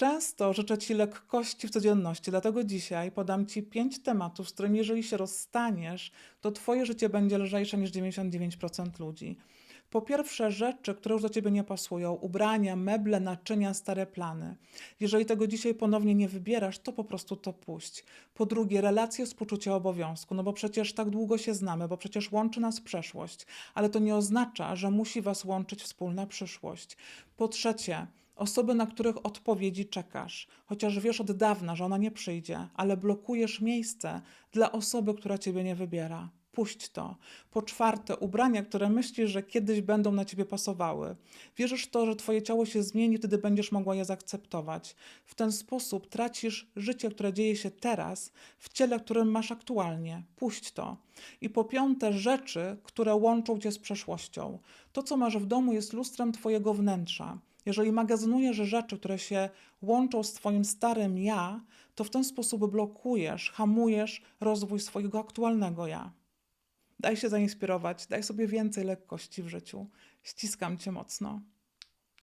Często życzę Ci lekkości w codzienności, dlatego dzisiaj podam Ci pięć tematów, z którymi jeżeli się rozstaniesz, to Twoje życie będzie lżejsze niż 99% ludzi. Po pierwsze, rzeczy, które już do Ciebie nie pasują, ubrania, meble, naczynia, stare plany. Jeżeli tego dzisiaj ponownie nie wybierasz, to po prostu to puść. Po drugie, relacje z poczucia obowiązku, no bo przecież tak długo się znamy, bo przecież łączy nas przeszłość, ale to nie oznacza, że musi Was łączyć wspólna przyszłość. Po trzecie, Osoby, na których odpowiedzi czekasz, chociaż wiesz od dawna, że ona nie przyjdzie, ale blokujesz miejsce dla osoby, która ciebie nie wybiera. Puść to. Po czwarte, ubrania, które myślisz, że kiedyś będą na ciebie pasowały. Wierzysz w to, że twoje ciało się zmieni, wtedy będziesz mogła je zaakceptować. W ten sposób tracisz życie, które dzieje się teraz, w ciele, którym masz aktualnie. Puść to. I po piąte, rzeczy, które łączą cię z przeszłością. To, co masz w domu, jest lustrem twojego wnętrza. Jeżeli magazynujesz rzeczy, które się łączą z Twoim starym ja, to w ten sposób blokujesz, hamujesz rozwój swojego aktualnego ja. Daj się zainspirować, daj sobie więcej lekkości w życiu. Ściskam Cię mocno.